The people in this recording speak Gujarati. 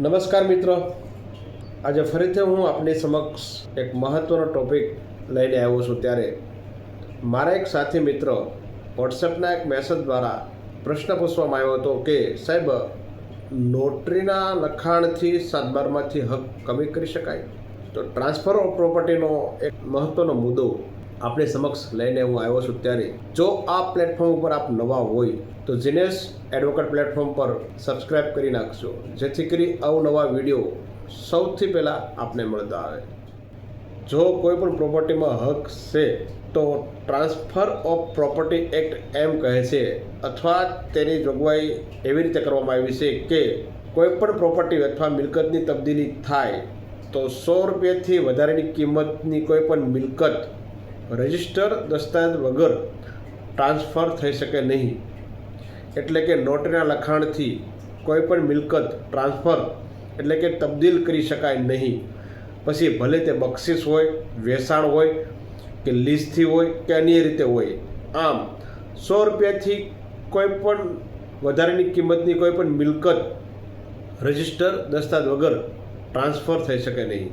નમસ્કાર મિત્રો. આજે ફરીથી હું આપની સમક્ષ એક મહત્ત્વનો ટોપિક લઈને આવ્યો છું ત્યારે. મારા એક સાથી મિત્ર વોટ્સએપના એક મેસેજ દ્વારા પ્રશ્ન પૂછવામાં આવ્યો હતો કે, સાહેબ, નોટરીના લખાણથી સાતબારમાંથી હક કમી કરી શકાય? તો ટ્રાન્સફર ઓફ પ્રોપર્ટીનો એક મહત્ત્વનો મુદ્દો આપણી સમક્ષ લઈને હું આવ્યો છું ત્યારે જો આ પ્લેટફોર્મ ઉપર આપ નવા હોય તો જીનેસ એડવોકેટ પ્લેટફોર્મ પર સબસ્ક્રાઈબ કરી નાખશો જેથી કરી અવનવા વીડિયો સૌથી પહેલાં આપને મળતા આવે જો કોઈ પણ પ્રોપર્ટીમાં હક છે, તો ટ્રાન્સફર ઓફ પ્રોપર્ટી એક્ટ એમ કહે છે અથવા તેની જોગવાઈ એવી રીતે કરવામાં આવી છે કે કોઈ પણ પ્રોપર્ટી અથવા મિલકતની તબદીલી થાય, તો સો રૂપિયાથી વધારેની કિંમતની કોઈ પણ મિલકત રજિસ્ટર દસ્તાવેજ વગર ટ્રાન્સફર થઈ શકે નહીં. એટલે કે નોટરીના લખાણથી કોઈ પણ મિલકત ટ્રાન્સફર એટલે કે તબદીલ કરી શકાય નહીં. પછી ભલે તે બક્ષિસ હોય, વેચાણ હોય કે લીઝથી હોય કે અન્ય રીતે હોય. આમ, સો રૂપિયાથી કોઈ પણ વધારેની કિંમતની કોઈ પણ મિલકત રજિસ્ટર દસ્તાવેજ વગર ટ્રાન્સફર થઈ શકે નહીં.